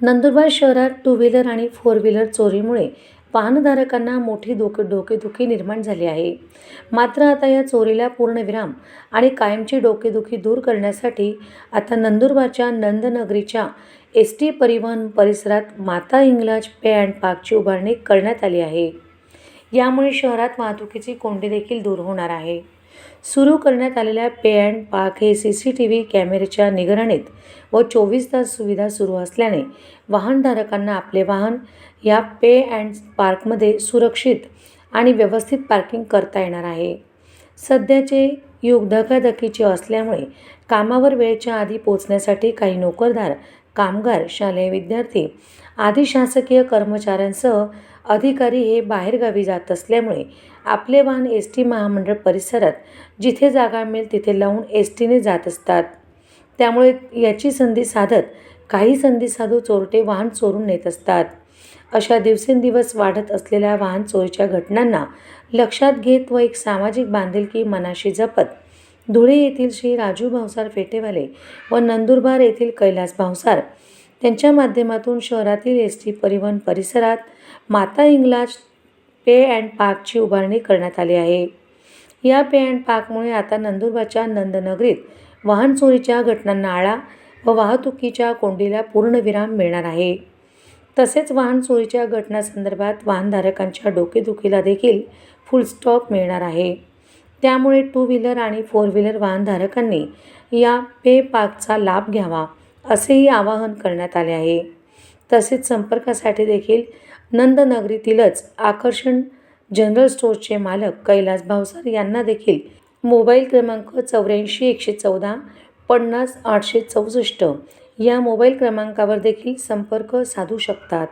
नंदुरबार शहरात two wheeler आणि four wheeler चोरीमुळे वाहनधारकांना मोठी डोके डोकेदुखी निर्माण झाली आहे. मात्र आता या चोरीला पूर्णविराम आणि कायमची डोकेदुखी दूर करण्यासाठी आता नंदुरबारच्या नंदनगरीच्या एस टी परिवहन परिसरात माता इंग्लज पे अँड पार्कची उभारणी करण्यात आली आहे. यामुळे शहरात वाहतुकीची कोंडी देखील दूर होणार आहे. सुरू करण्यात आलेल्या पे अँड पार्क हे सी सी टी व्ही कॅमेऱ्याच्या निगराणीत व चोवीस तास सुविधा सुरू असल्याने वाहनधारकांना आपले वाहन या पे अँड पार्कमध्ये सुरक्षित आणि व्यवस्थित पार्किंग करता येणार आहे. सध्याचे युग धकाधकीचे असल्यामुळे कामावर वेळेच्या आधी पोचण्यासाठी काही नोकरदार कामगार शालेय विद्यार्थी आदी शासकीय कर्मचाऱ्यांसह अधिकारी हे बाहेरगावी जात असल्यामुळे आपले वाहन एस टी महामंडळ परिसरात जिथे जागा मिळेल तिथे लावून एस टीने जात असतात. त्यामुळे याची संधी साधत काही संधी साधू चोरटे वाहन चोरून नेत असतात. अशा दिवसेंदिवस वाढत असलेल्या वाहन चोरीच्या घटनांना लक्षात घेत व एक सामाजिक बांधिलकी मनाशी जपत धुळे येथील श्री राजू भावसार फेटेवाले व नंदुरबार येथील कैलास भावसार त्यांच्या माध्यमातून शहरातील एस टी परिवहन परिसरात माता इंग्लाज पे अँड पार्कची उभारणी करण्यात आली आहे. या पे अँड पार्कमुळे आता नंदुरबारच्या नंदनगरीत वाहन चोरीच्या घटनांना आळा व वाहतुकीच्या कोंडीला पूर्णविराम मिळणार आहे. तसेच वाहन चोरीच्या घटनासंदर्भात वाहनधारकांच्या डोकेदुखीला देखील फुलस्टॉप मिळणार आहे. त्यामुळे टू व्हीलर आणि फोर व्हीलर वाहनधारकांनी या पे पाकचा लाभ घ्यावा असेही आवाहन करण्यात आले आहे. तसेच संपर्कासाठी देखील नंदनगरीतीलच आकर्षण जनरल स्टोअरचे मालक कैलास भावसर यांना देखील मोबाईल क्रमांक चौऱ्याऐंशी एकशे चौदा पन्नास आठशे चौसष्ट या मोबाईल क्रमांकावर देखील संपर्क साधू शकतात.